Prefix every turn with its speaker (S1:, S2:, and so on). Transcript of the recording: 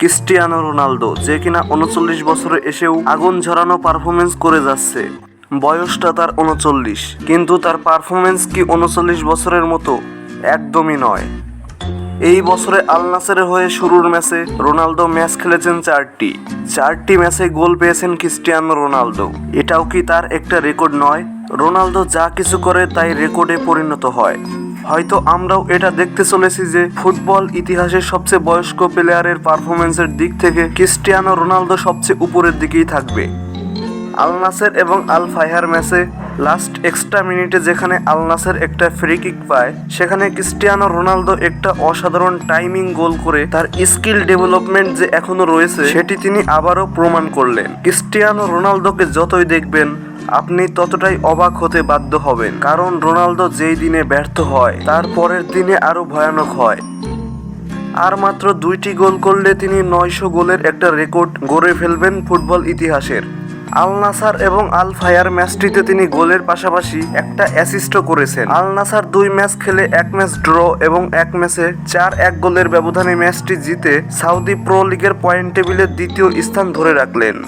S1: Cristiano Ronaldo, যে কিনা উনচল্লিশ বছরে এসেও আগুন ঝরানো পারফরমেন্স করে যাচ্ছে। বয়সটা তার উনচল্লিশ, কিন্তু তার পারফরমেন্স কি উনচল্লিশ বছরের মতো? একদমই নয়। এই বছরে আল নাসেরের হয়ে শুরুর ম্যাচে রোনালদো ম্যাচ খেলেছেন চারটি। চারটি ম্যাচে গোল পেয়েছেন ক্রিস্টিয়ানো রোনালদো। এটাও কি তার একটা রেকর্ড নয়? রোনালদো যা কিছু করে তাই রেকর্ডে পরিণত হয়। হয়তো আমরাও এটা দেখতে চলেছি যে ফুটবল ইতিহাসের সবচেয়ে বয়স্ক প্লেয়ারের পারফরমেন্সের দিক থেকে ক্রিস্টিয়ানো রোনালদো সবচেয়ে উপরের দিকেই থাকবে। আল নাসের এবং আল ফাইহার ম্যাচে লাস্ট এক্সট্রা মিনিটে যেখানে আল নাসের একটা ফ্রি কিক পায়, সেখানে ক্রিস্টিয়ানো রোনালদো একটা অসাধারণ টাইমিং গোল করে তার স্কিল ডেভেলপমেন্ট যে এখনও রয়েছে, সেটি তিনি আবারও প্রমাণ করলেন। ক্রিস্টিয়ানো রোনালদোকে যতই দেখবেন আপনি ততটাই অবাক হতে বাধ্য হবেন। কারণ রোনালদো যেই দিনে ব্যর্থ হয়, তার পরের দিনে আরও ভয়ানক হয়। আর মাত্র দুইটি গোল করলে তিনি নয়শো গোলের একটা রেকর্ড গড়ে ফেলবেন ফুটবল ইতিহাসের। আল নাসার এবং আল ফায়ার ম্যাচটিতে তিনি গোলের পাশাপাশি একটা অ্যাসিস্টও করেছেন। আল নাসার দুই ম্যাচ খেলে এক ম্যাচ ড্র এবং এক ম্যাচে চার এক গোলের ব্যবধানে ম্যাচটি জিতে সাউদি প্রো লিগের পয়েন্ট টেবিলের দ্বিতীয় স্থান ধরে রাখলেন।